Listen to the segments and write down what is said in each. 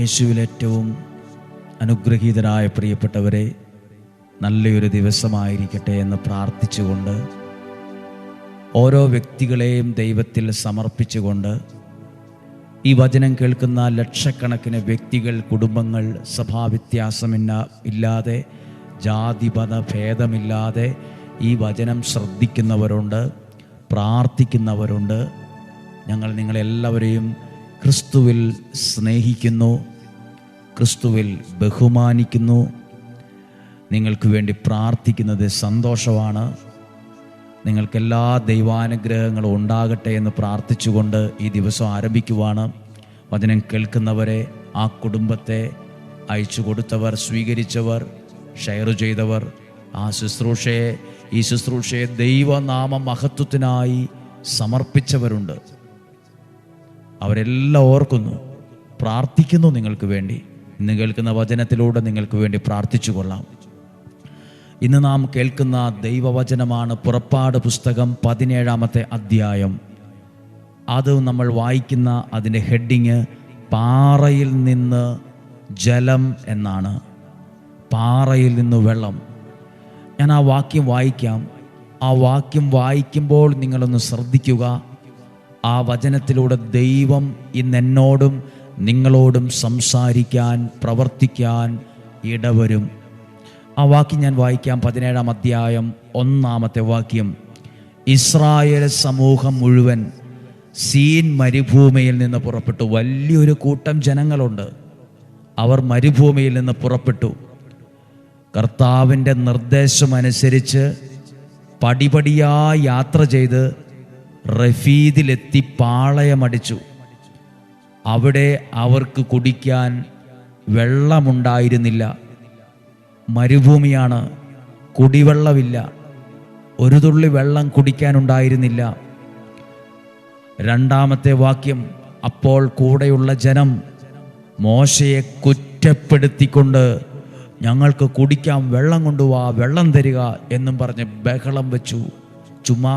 യേശുവിൽ ഏറ്റവും അനുഗ്രഹീതരായ പ്രിയപ്പെട്ടവരെ നല്ലൊരു ദിവസമായിരിക്കട്ടെ എന്ന് പ്രാർത്ഥിച്ചുകൊണ്ട് ഓരോ വ്യക്തികളെയും ദൈവത്തിൽ സമർപ്പിച്ചുകൊണ്ട് ഈ വചനം കേൾക്കുന്ന ലക്ഷക്കണക്കിന് വ്യക്തികൾ കുടുംബങ്ങൾ സഭാവ്യത്യാസമില്ല ഇല്ലാതെ ജാതിപത ഭേദമില്ലാതെ ഈ വചനം ശ്രദ്ധിക്കുന്നവരുണ്ട് പ്രാർത്ഥിക്കുന്നവരുണ്ട്. ഞങ്ങൾ നിങ്ങളെല്ലാവരെയും ക്രിസ്തുവിൽ സ്നേഹിക്കുന്നു. ക്രിസ്തുവിൽ ബഹുമാനിക്കുന്നു. നിങ്ങൾക്ക് വേണ്ടി പ്രാർത്ഥിക്കുന്നത് സന്തോഷമാണ്. നിങ്ങൾക്കെല്ലാ ദൈവാനുഗ്രഹങ്ങളും ഉണ്ടാകട്ടെ എന്ന് പ്രാർത്ഥിച്ചുകൊണ്ട് ഈ ദിവസം ആരംഭിക്കുവാണ്. വചനം കേൾക്കുന്നവരെ ആ കുടുംബത്തെ അയച്ചു കൊടുത്തവർ സ്വീകരിച്ചവർ ഷെയർ ചെയ്തവർ ആ ശുശ്രൂഷയെ ഈ ശുശ്രൂഷയെ ദൈവനാമ മഹത്വത്തിനായി സമർപ്പിച്ചവരുണ്ട്. അവരെല്ലാം ഓർക്കുന്നു പ്രാർത്ഥിക്കുന്നു നിങ്ങൾക്ക് വേണ്ടി. ഇന്ന് കേൾക്കുന്ന വചനത്തിലൂടെ നിങ്ങൾക്ക് വേണ്ടി പ്രാർത്ഥിച്ചു കൊള്ളാം. ഇന്ന് നാം കേൾക്കുന്ന ദൈവവചനമാണ് പുറപ്പാട് പുസ്തകം പതിനേഴാമത്തെ അധ്യായം. അത് നമ്മൾ വായിക്കുന്ന അതിന്റെ ഹെഡിങ് പാറയിൽ നിന്ന് ജലം എന്നാണ്. പാറയിൽ നിന്ന് വെള്ളം. ഞാൻ ആ വാക്യം വായിക്കാം. ആ വാക്യം വായിക്കുമ്പോൾ നിങ്ങളൊന്ന് ശ്രദ്ധിക്കുക. ആ വചനത്തിലൂടെ ദൈവം ഇന്ന് എന്നോടും നിങ്ങളോടും സംസാരിക്കാൻ പ്രവർത്തിക്കാൻ ഇടവരും. ആ വാക്യം ഞാൻ വായിക്കാം. പതിനേഴാം അധ്യായം ഒന്നാമത്തെ വാക്യം. ഇസ്രായേൽ സമൂഹം മുഴുവൻ സീൻ മരുഭൂമിയിൽ നിന്ന് പുറപ്പെട്ടു. വലിയൊരു കൂട്ടം ജനങ്ങളുണ്ട്. അവർ മരുഭൂമിയിൽ നിന്ന് പുറപ്പെട്ടു. കർത്താവിന്റെ നിർദ്ദേശമനുസരിച്ച് പടിപടിയായി യാത്ര ചെയ്ത് റഫീദിലെത്തി പാളയമടിച്ചു. അവിടെ അവർക്ക് കുടിക്കാൻ വെള്ളമുണ്ടായിരുന്നില്ല. മരുഭൂമിയാണ് കുടിവെള്ളമില്ല. ഒരു തുള്ളി വെള്ളം കുടിക്കാനുണ്ടായിരുന്നില്ല. രണ്ടാമത്തെ വാക്യം അപ്പോൾ കൂടെയുള്ള ജനം മോശയെ കുറ്റപ്പെടുത്തിക്കൊണ്ട് ഞങ്ങൾക്ക് കുടിക്കാം വെള്ളം കൊണ്ടുപോവാ വെള്ളം തരിക എന്നും പറഞ്ഞ് ബഹളം വെച്ചു. ചുമ്മാ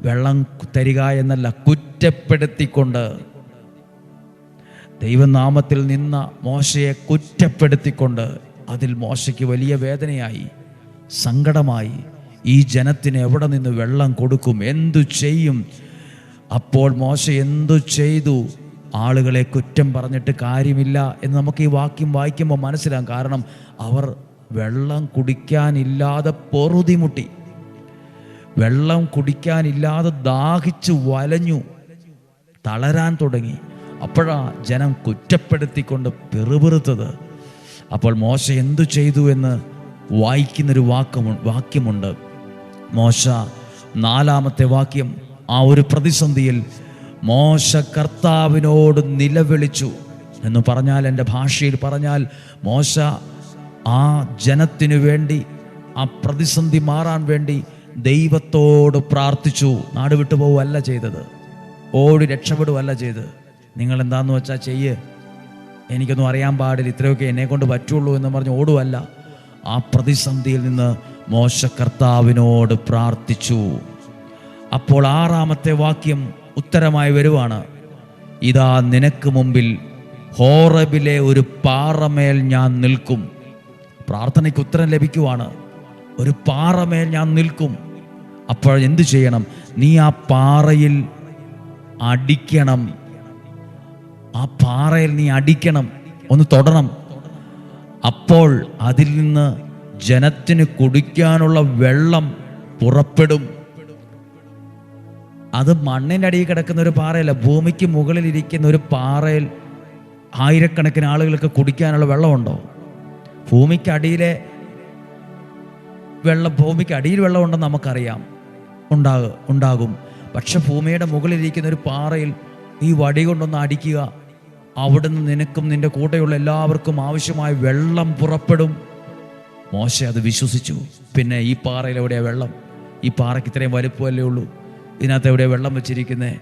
വെള്ളം തരിക എന്നല്ല കുറ്റപ്പെടുത്തിക്കൊണ്ട് ദൈവനാമത്തിൽ നിന്ന മോശയെ കുറ്റപ്പെടുത്തിക്കൊണ്ട് അതിൽ മോശയ്ക്ക് വലിയ വേദനയായി സങ്കടമായി. ഈ ജനത്തിന് എവിടെ നിന്ന് വെള്ളം കൊടുക്കും? എന്തു ചെയ്യും? അപ്പോൾ മോശ എന്തു ചെയ്തു? ആളുകളെ കുറ്റം പറഞ്ഞിട്ട് കാര്യമില്ല എന്ന് നമുക്ക് ഈ വാക്യം വായിക്കുമ്പോൾ മനസ്സിലാകും. കാരണം അവർ വെള്ളം കുടിക്കാനില്ലാതെ പൊറുതിമുട്ടി. വെള്ളം കുടിക്കാനില്ലാതെ ദാഹിച്ച് വലഞ്ഞു തളരാൻ തുടങ്ങി. അപ്പോഴാ ജനം കുറ്റപ്പെടുത്തിക്കൊണ്ട് പെറുപെറുത്തത്. അപ്പോൾ മോശ എന്തു ചെയ്തു എന്ന് വായിക്കുന്നൊരു വാക്കമു വാക്യമുണ്ട്. മോശ നാലാമത്തെ വാക്യം ആ ഒരു പ്രതിസന്ധിയിൽ മോശ കർത്താവിനോട് നിലവിളിച്ചു എന്ന് പറഞ്ഞാൽ എന്റെ ഭാഷയിൽ പറഞ്ഞാൽ മോശ ആ ജനത്തിനു വേണ്ടി ആ പ്രതിസന്ധി മാറാൻ വേണ്ടി ദൈവത്തോട് പ്രാർത്ഥിച്ചു. നാട് വിട്ടുപോകുമല്ല ചെയ്തത്. ഓടി രക്ഷപ്പെടുകയല്ല ചെയ്ത് നിങ്ങൾ എന്താന്ന് വെച്ചാൽ ചെയ്യ്. എനിക്കൊന്നും അറിയാൻ പാടില്ല. ഇത്രയൊക്കെ എന്നെ കൊണ്ട് പറ്റുള്ളൂ എന്ന് പറഞ്ഞ് ഓടുവല്ല. ആ പ്രതിസന്ധിയിൽ നിന്ന് മോശ കർത്താവിനോട് പ്രാർത്ഥിച്ചു. അപ്പോൾ ആറാമത്തെ വാക്യം ഉത്തരമായി വരുവാണ്. ഇതാ നിനക്ക് മുമ്പിൽ ഹോറബിലെ ഒരു പാറമേൽ ഞാൻ നിൽക്കും. പ്രാർത്ഥനയ്ക്ക് ഉത്തരം ലഭിക്കുവാണ്. ഒരു പാറമേൽ ഞാൻ നിൽക്കും. അപ്പോൾ എന്തു ചെയ്യണം? നീ ആ പാറയിൽ അടിക്കണം. ആ പാറയിൽ നീ അടിക്കണം ഒന്ന് തൊടണം. അപ്പോൾ അതിൽ നിന്ന് ജനത്തിന് കുടിക്കാനുള്ള വെള്ളം പുറപ്പെടും. അത് മണ്ണിന്റെ അടിയിൽ കിടക്കുന്ന ഒരു പാറയല്ല ഭൂമിക്ക് മുകളിൽ ഇരിക്കുന്ന ഒരു പാറയിൽ ആയിരക്കണക്കിന് ആളുകൾക്ക് കുടിക്കാനുള്ള വെള്ളമുണ്ടോ? ഭൂമിക്ക് അടിയിലെ വെള്ളം ഭൂമിക്ക് അടിയിൽ വെള്ളമുണ്ടെന്ന് നമുക്കറിയാം. ഉണ്ടാകും ഉണ്ടാകും. പക്ഷെ ഭൂമിയുടെ മുകളിലിരിക്കുന്ന ഒരു പാറയിൽ ഈ വടി കൊണ്ടൊന്ന് അടിക്കുക. അവിടുന്ന് നിനക്കും നിന്റെ കൂടെയുള്ള എല്ലാവർക്കും ആവശ്യമായ വെള്ളം പുറപ്പെടും. മോശ അത് വിശ്വസിച്ചു. പിന്നെ ഈ പാറയിൽ വെള്ളം? ഈ പാറയ്ക്ക് ഇത്രയും വലുപ്പമല്ലേ ഉള്ളൂ? ഇതിനകത്ത് എവിടെയാ വെള്ളം വെച്ചിരിക്കുന്നത്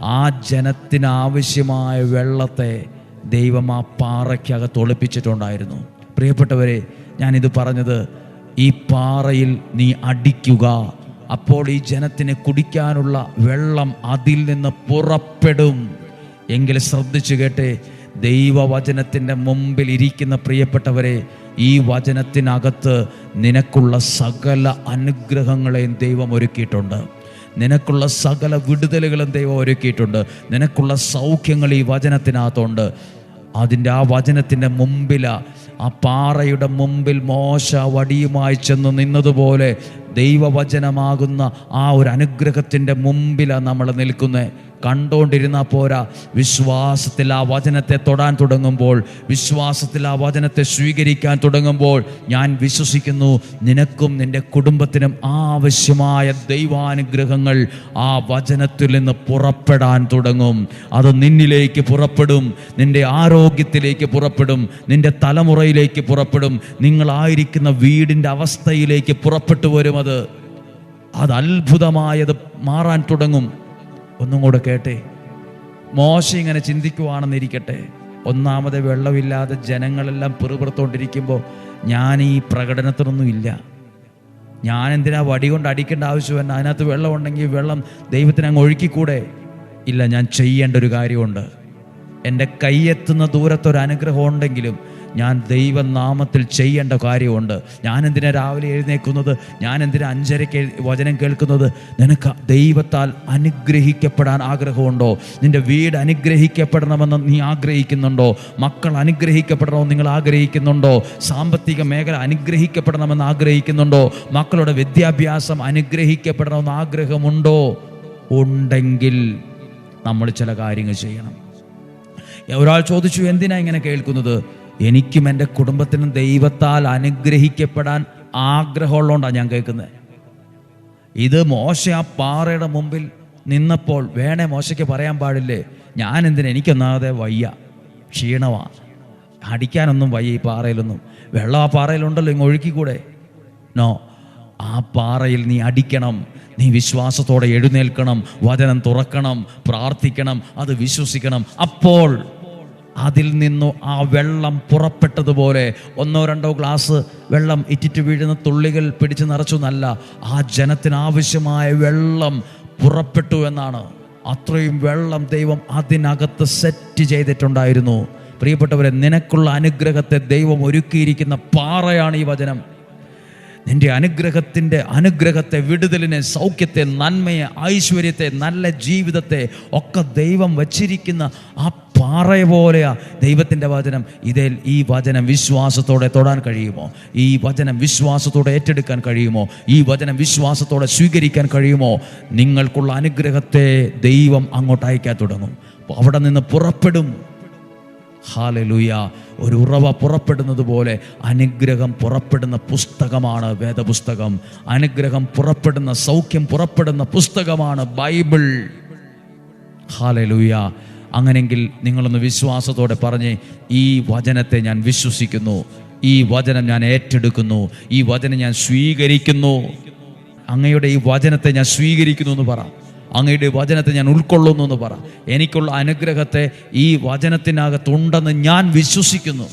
ആ ജനത്തിന് ആവശ്യമായ വെള്ളത്തെ ദൈവം ആ പാറയ്ക്കകത്ത് ഒളിപ്പിച്ചിട്ടുണ്ടായിരുന്നു. പ്രിയപ്പെട്ടവരെ ഞാനിത് പറഞ്ഞത് ഈ പാറയിൽ നീ അടിക്കുക. അപ്പോൾ ഈ ജനത്തിന് കുടിക്കാനുള്ള വെള്ളം അതിൽ നിന്ന് പുറപ്പെടും. എങ്കിൽ ശ്രദ്ധിച്ചു കേട്ടെ ദൈവവചനത്തിന്റെ മുമ്പിൽ ഇരിക്കുന്ന പ്രിയപ്പെട്ടവരെ ഈ വചനത്തിനകത്ത് നിനക്കുള്ള സകല അനുഗ്രഹങ്ങളെയും ദൈവം ഒരുക്കിയിട്ടുണ്ട്. നിനക്കുള്ള സകല വിടുതലുകളും ദൈവം ഒരുക്കിയിട്ടുണ്ട്. നിനക്കുള്ള സൗഖ്യങ്ങൾ ഈ വചനത്തിനകത്തുണ്ട്. അതിന്റെ ആ വചനത്തിന്റെ മുമ്പില ആ പാറയുടെ മുമ്പിൽ മോശ വടിയുമായി ചെന്ന് നിന്നതുപോലെ ദൈവവചനമാകുന്ന ആ ഒരു അനുഗ്രഹത്തിന്റെ മുമ്പിലാണ് നമ്മൾ നിൽക്കുന്നത് കണ്ടുകൊണ്ടിരുന്ന പോരാ. വിശ്വാസത്തിൽ ആ വചനത്തെ തൊടാൻ തുടങ്ങുമ്പോൾ വിശ്വാസത്തിൽ ആ വചനത്തെ സ്വീകരിക്കാൻ തുടങ്ങുമ്പോൾ ഞാൻ വിശ്വസിക്കുന്നു നിനക്കും നിന്റെ കുടുംബത്തിനും ആവശ്യമായ ദൈവാനുഗ്രഹങ്ങൾ ആ വചനത്തിൽ നിന്ന് പുറപ്പെടാൻ തുടങ്ങും. അത് നിന്നിലേക്ക് പുറപ്പെടും നിന്റെ ആരോഗ്യത്തിലേക്ക് പുറപ്പെടും നിന്റെ തലമുറയിലേക്ക് പുറപ്പെടും. നിങ്ങളായിരിക്കുന്ന വീടിന്റെ അവസ്ഥയിലേക്ക് പുറപ്പെട്ടു വരും അത് അത് അത്ഭുതമായത് മാറാൻ തുടങ്ങും. ഒന്നും കൂടെ കേട്ടെ. മോശ ഇങ്ങനെ ചിന്തിക്കുവാണെന്നിരിക്കട്ടെ. ഒന്നാമത് വെള്ളമില്ലാതെ ജനങ്ങളെല്ലാം പിറുപിറുത്തോണ്ടിരിക്കുമ്പോൾ ഞാൻ ഈ പ്രകടനത്തിനൊന്നും ഇല്ല. ഞാൻ എന്തിനാ വടി കൊണ്ട് അടിക്കേണ്ട ആവശ്യം? എന്നാ അതിനകത്ത് വെള്ളം ഉണ്ടെങ്കിൽ വെള്ളം ദൈവത്തിന് അങ്ങ് ഒഴുക്കിക്കൂടെ? ഇല്ല ഞാൻ ചെയ്യേണ്ട ഒരു കാര്യമുണ്ട്. എന്റെ കൈയെത്തുന്ന ദൂരത്തൊരു അനുഗ്രഹം ഉണ്ടെങ്കിലും ഞാൻ ദൈവനാമത്തിൽ ചെയ്യേണ്ട കാര്യമുണ്ട്. ഞാൻ എന്തിനാ രാവിലെ എഴുന്നേക്കുന്നത്? ഞാൻ എന്തിനാ അഞ്ചരയ്ക്ക് വചനം കേൾക്കുന്നത്? നിനക്ക് ദൈവത്താൽ അനുഗ്രഹിക്കപ്പെടാൻ ആഗ്രഹമുണ്ടോ? നിന്റെ വീട് അനുഗ്രഹിക്കപ്പെടണമെന്ന് നീ ആഗ്രഹിക്കുന്നുണ്ടോ? മക്കൾ അനുഗ്രഹിക്കപ്പെടണമെന്ന് നിങ്ങൾ ആഗ്രഹിക്കുന്നുണ്ടോ? സാമ്പത്തിക മേഖല അനുഗ്രഹിക്കപ്പെടണമെന്ന് ആഗ്രഹിക്കുന്നുണ്ടോ? മക്കളുടെ വിദ്യാഭ്യാസം അനുഗ്രഹിക്കപ്പെടണമെന്ന് ആഗ്രഹമുണ്ടോ? ഉണ്ടെങ്കിൽ നമ്മൾ ചില കാര്യങ്ങൾ ചെയ്യണം. ഒരാൾ ചോദിച്ചു എന്തിനാ ഇങ്ങനെ കേൾക്കുന്നത്? എനിക്കും എന്റെ കുടുംബത്തിനും ദൈവത്താൽ അനുഗ്രഹിക്കപ്പെടാൻ ആഗ്രഹമുള്ളതുകൊണ്ടാണ് ഞാൻ കേൾക്കുന്നത്. ഇത് മോശ ആ പാറയുടെ മുമ്പിൽ നിന്നപ്പോൾ വേണേ മോശയ്ക്ക് പറയാൻ പാടില്ലേ? ഞാൻ എന്തിനാ എനിക്കൊന്നാതെ വയ്യ ക്ഷീണമാ. അടിക്കാനൊന്നും വയ്യ ഈ പാറയിലൊന്നും. വെള്ളം ആ പാറയിലുണ്ടല്ലോ ഇങ്ങ് ഒഴുക്കിക്കൂടെ? നോ ആ പാറയിൽ നീ അടിക്കണം നീ വിശ്വാസത്തോടെ എഴുന്നേൽക്കണം വചനം തുറക്കണം പ്രാർത്ഥിക്കണം അത് വിശ്വസിക്കണം. അപ്പോൾ അതിൽ നിന്നു ആ വെള്ളം പുറപ്പെട്ടതുപോലെ ഒന്നോ രണ്ടോ ഗ്ലാസ് വെള്ളം ഇറ്റിറ്റ് വീഴുന്ന തുള്ളികൾ പിടിച്ച് നിറച്ചു എന്നല്ല ആ ജനത്തിനാവശ്യമായ വെള്ളം പുറപ്പെട്ടു എന്നാണ്. അത്രയും വെള്ളം ദൈവം അതിനകത്ത് സെറ്റ് ചെയ്തിട്ടുണ്ടായിരുന്നു. പ്രിയപ്പെട്ടവരെ നിനക്കുള്ള അനുഗ്രഹത്തെ ദൈവം ഒരുക്കിയിരിക്കുന്ന പാറയാണ് ഈ വചനം. നിന്റെ അനുഗ്രഹത്തിന്റെ അനുഗ്രഹത്തെ വിടുതലിനെ സൗഖ്യത്തെ നന്മയെ ഐശ്വര്യത്തെ നല്ല ജീവിതത്തെ ഒക്കെ ദൈവം വച്ചിരിക്കുന്ന ആ പാറ പോലെയാ ദൈവത്തിന്റെ വചനം. ഇതേ ഈ വചനം വിശ്വാസത്തോടെ തൊടാൻ കഴിയുമോ? ഈ വചനം വിശ്വാസത്തോടെ ഏറ്റെടുക്കാൻ കഴിയുമോ? ഈ വചനം വിശ്വാസത്തോടെ സ്വീകരിക്കാൻ കഴിയുമോ? നിങ്ങൾക്കുള്ള അനുഗ്രഹത്തെ ദൈവം അങ്ങോട്ട് അയക്കാൻ തുടങ്ങും. അവിടെ നിന്ന് പുറപ്പെടും. ഹാലലുയ. ഒരു ഉറവ പുറപ്പെടുന്നത് പോലെ അനുഗ്രഹം പുറപ്പെടുന്ന പുസ്തകമാണ് വേദപുസ്തകം. അനുഗ്രഹം പുറപ്പെടുന്ന സൗഖ്യം പുറപ്പെടുന്ന പുസ്തകമാണ് ബൈബിൾ. ഹാലലുയ. അങ്ങനെങ്കിൽ നിങ്ങളൊന്ന് വിശ്വാസത്തോടെ പറഞ്ഞ് ഈ വചനത്തെ ഞാൻ വിശ്വസിക്കുന്നു. ഈ വചനം ഞാൻ ഏറ്റെടുക്കുന്നു. ഈ വചനം ഞാൻ സ്വീകരിക്കുന്നു. അങ്ങയുടെ ഈ വചനത്തെ ഞാൻ സ്വീകരിക്കുന്നു എന്ന് പറ. അങ്ങയുടെ വചനത്തെ ഞാൻ ഉൾക്കൊള്ളുന്നു എന്ന് പറ. എനിക്കുള്ള അനുഗ്രഹത്തെ ഈ വചനത്തിനകത്തുണ്ടെന്ന് ഞാൻ വിശ്വസിക്കുന്നു.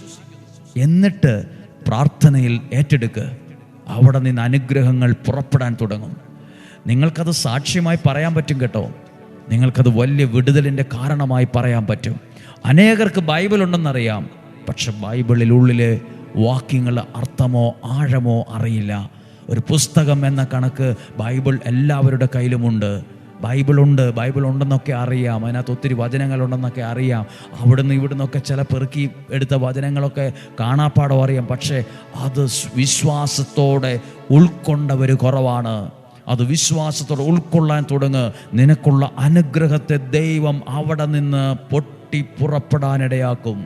എന്നിട്ട് പ്രാർത്ഥനയിൽ ഏറ്റെടുക്ക്. അവിടെ നിന്ന് അനുഗ്രഹങ്ങൾ പുറപ്പെടാൻ തുടങ്ങും. നിങ്ങൾക്കത് സാക്ഷ്യമായി പറയാൻ പറ്റും കേട്ടോ. നിങ്ങൾക്കത് വലിയ വിടുതലിന്റെ കാരണമായി പറയാൻ പറ്റും. അനേകർക്ക് ബൈബിൾ ഉണ്ടെന്നറിയാം പക്ഷെ ബൈബിളിലുള്ളിലെ വാക്യങ്ങൾ അർത്ഥമോ ആഴമോ അറിയില്ല. ഒരു പുസ്തകം എന്ന കണക്ക് ബൈബിൾ എല്ലാവരുടെ കയ്യിലുമുണ്ട്. ബൈബിളുണ്ട് ബൈബിൾ ഉണ്ടെന്നൊക്കെ അറിയാം. അതിനകത്ത് ഒത്തിരി വചനങ്ങളുണ്ടെന്നൊക്കെ അറിയാം. അവിടുന്ന് ഇവിടുന്നൊക്കെ ചില പെറുക്കി എടുത്ത വചനങ്ങളൊക്കെ കാണാപ്പാടോ അറിയാം. പക്ഷേ അത് വിശ്വാസത്തോടെ ഉൾക്കൊണ്ടവർ കുറവാണ്. അത് വിശ്വാസത്തോടെ ഉൾക്കൊള്ളാൻ തുടങ്ങ്. നിനക്കുള്ള അനുഗ്രഹത്തെ ദൈവം അവിടെ നിന്ന് പൊട്ടി പുറപ്പെടാനിടയാക്കും.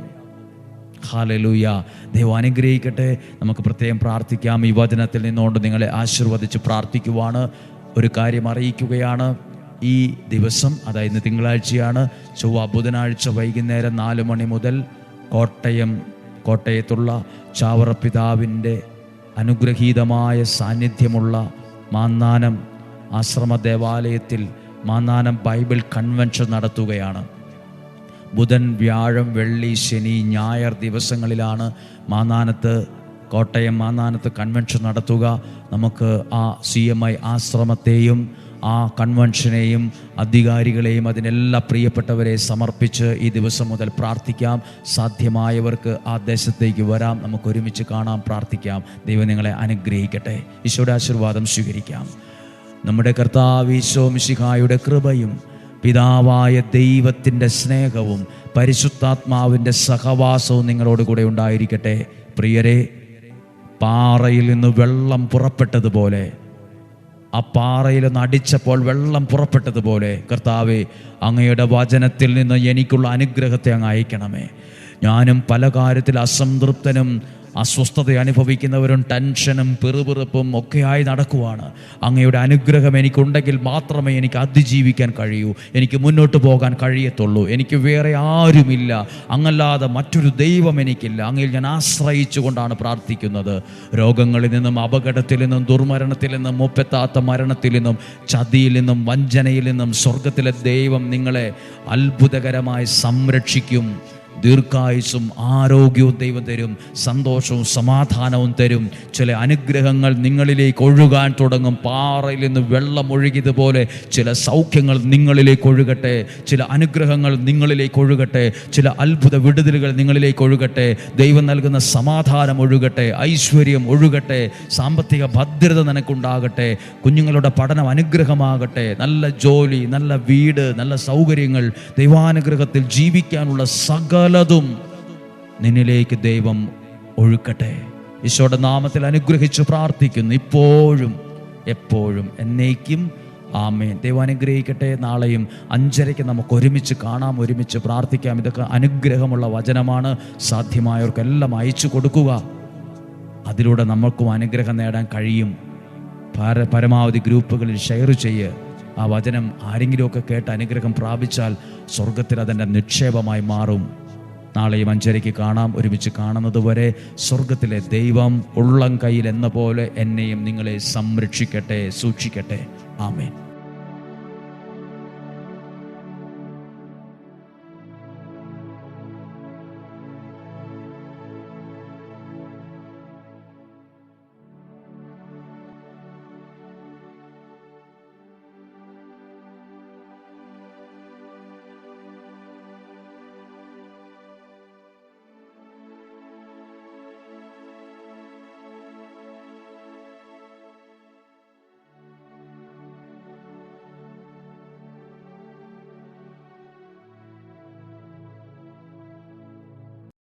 ഹാലലൂയ. ദൈവം അനുഗ്രഹിക്കട്ടെ. നമുക്ക് പ്രത്യേകം പ്രാർത്ഥിക്കാം. ഈ വചനത്തിൽ നിന്നുകൊണ്ട് നിങ്ങളെ ആശീർവദിച്ച് പ്രാർത്ഥിക്കുവാണ്. ഒരു കാര്യം അറിയിക്കുകയാണ്. ഈ ദിവസം അതായത് തിങ്കളാഴ്ചയാണ് ചൊവ്വ ബുധനാഴ്ച വൈകുന്നേരം നാല് മണി മുതൽ കോട്ടയം കോട്ടയത്തുള്ള ചാവറ പിതാവിന്റെ അനുഗ്രഹീതമായ സാന്നിധ്യമുള്ള മാന്നാനം ആശ്രമ ദേവാലയത്തിൽ മാന്നാനം ബൈബിൾ കൺവെൻഷൻ നടത്തുകയാണ്. ബുധൻ വ്യാഴം വെള്ളി ശനി ഞായർ ദിവസങ്ങളിലാണ് മാന്നാനത്ത് കോട്ടയം മാന്നാനത്ത് കൺവെൻഷൻ നടത്തുക. നമുക്ക് ആ സി എം ഐ ആശ്രമത്തെയും ആ കൺവെൻഷനെയും അധികാരികളെയും അതിനെല്ലാ പ്രിയപ്പെട്ടവരെ സമർപ്പിച്ച് ഈ ദിവസം മുതൽ പ്രാർത്ഥിക്കാം. സാധ്യമായവർക്ക് ആ ദേശത്തേക്ക് വരാം. നമുക്ക് ഒരുമിച്ച് കാണാം പ്രാർത്ഥിക്കാം. ദൈവം നിങ്ങളെ അനുഗ്രഹിക്കട്ടെ. ഈശോയുടെ ആശീർവാദം സ്വീകരിക്കാം. നമ്മുടെ കർത്താവ് ഈശോ മിശിഹായുടെ കൃപയും പിതാവായ ദൈവത്തിന്റെ സ്നേഹവും പരിശുദ്ധാത്മാവിന്റെ സഹവാസവും നിങ്ങളോട് കൂടെ ഉണ്ടായിരിക്കട്ടെ. പ്രിയരെ പാറയിൽ നിന്ന് വെള്ളം പുറപ്പെട്ടതുപോലെ ആ പാറയിൽ ഒന്ന് അടിച്ചപ്പോൾ വെള്ളം പുറപ്പെട്ടതുപോലെ കർത്താവെ അങ്ങയുടെ വചനത്തിൽ നിന്ന് എനിക്കുള്ള അനുഗ്രഹത്തെ അങ്ങ് അയക്കണമേ. ഞാനും പല കാര്യത്തിൽ അസംതൃപ്തനും അസ്വസ്ഥത അനുഭവിക്കുന്നവരും ടെൻഷനും പെറുപിറുപ്പും ഒക്കെയായി നടക്കുവാണ്. അങ്ങയുടെ അനുഗ്രഹം എനിക്കുണ്ടെങ്കിൽ മാത്രമേ എനിക്ക് അതിജീവിക്കാൻ കഴിയൂ. എനിക്ക് മുന്നോട്ട് പോകാൻ കഴിയത്തുള്ളൂ. എനിക്ക് വേറെ ആരുമില്ല. അങ്ങല്ലാതെ മറ്റൊരു ദൈവം എനിക്കില്ല. അങ്ങയിൽ ഞാൻ ആശ്രയിച്ചുകൊണ്ടാണ് പ്രാർത്ഥിക്കുന്നത്. രോഗങ്ങളിൽ നിന്നും അപകടത്തിൽ നിന്നും ദുർമരണത്തിൽ നിന്നും മുപ്പത്താത്ത മരണത്തിൽ നിന്നും ചതിയിൽ നിന്നും വഞ്ചനയിൽ നിന്നും സ്വർഗത്തിലെ ദൈവം നിങ്ങളെ അത്ഭുതകരമായി സംരക്ഷിക്കും. ദീർഘായുസും ആരോഗ്യവും ദൈവം തരും സന്തോഷവും സമാധാനവും തരും. ചില അനുഗ്രഹങ്ങൾ നിങ്ങളിലേക്ക് ഒഴുകാൻ തുടങ്ങും. പാറയിൽ നിന്ന് വെള്ളം ഒഴുകിയതുപോലെ ചില സൗഖ്യങ്ങൾ നിങ്ങളിലേക്ക് ഒഴുകട്ടെ. ചില അനുഗ്രഹങ്ങൾ നിങ്ങളിലേക്ക് ഒഴുകട്ടെ. ചില അത്ഭുത വിടുതലുകൾ നിങ്ങളിലേക്ക് ഒഴുകട്ടെ. ദൈവം നൽകുന്ന സമാധാനം ഒഴുകട്ടെ. ഐശ്വര്യം ഒഴുകട്ടെ. സാമ്പത്തിക ഭദ്രത നിനക്കുണ്ടാകട്ടെ. കുഞ്ഞുങ്ങളുടെ പഠനം അനുഗ്രഹമാകട്ടെ. നല്ല ജോലി നല്ല വീട് നല്ല സൗകര്യങ്ങൾ ദൈവാനുഗ്രഹത്തിൽ ജീവിക്കാനുള്ള സകലതും നിന്നിലേക്ക് ദൈവം ഒഴുക്കട്ടെ. ഈശോയുടെ നാമത്തിൽ അനുഗ്രഹിച്ചു പ്രാർത്ഥിക്കുന്നു. ഇപ്പോഴും എപ്പോഴും എന്നേക്കും ആമേൻ. ദൈവം അനുഗ്രഹിക്കട്ടെ. നാളെയും അഞ്ചരയ്ക്ക് നമുക്ക് ഒരുമിച്ച് കാണാം ഒരുമിച്ച് പ്രാർത്ഥിക്കാം. ഇതൊക്കെ അനുഗ്രഹമുള്ള വചനമാണ്. സാധ്യമായവർക്കെല്ലാം അയച്ചു കൊടുക്കുക. അതിലൂടെ നമുക്കും അനുഗ്രഹം നേടാൻ കഴിയും. പര പരമാവധി ഗ്രൂപ്പുകളിൽ ഷെയർ ചെയ്യുക ആ വചനം ആരെങ്കിലുമൊക്കെ കേട്ട് അനുഗ്രഹം പ്രാപിച്ചാൽ സ്വർഗത്തിൽ അതിന്റെ നിക്ഷേപമായി മാറും. നാളെയും അഞ്ചരയ്ക്ക് കാണാം. ഒരുമിച്ച് കാണുന്നത് വരെ സ്വർഗത്തിലെ ദൈവം ഉള്ളം കയ്യിൽ എന്ന പോലെ എന്നെയും നിങ്ങളെ സംരക്ഷിക്കട്ടെ സൂക്ഷിക്കട്ടെ. ആമേൻ.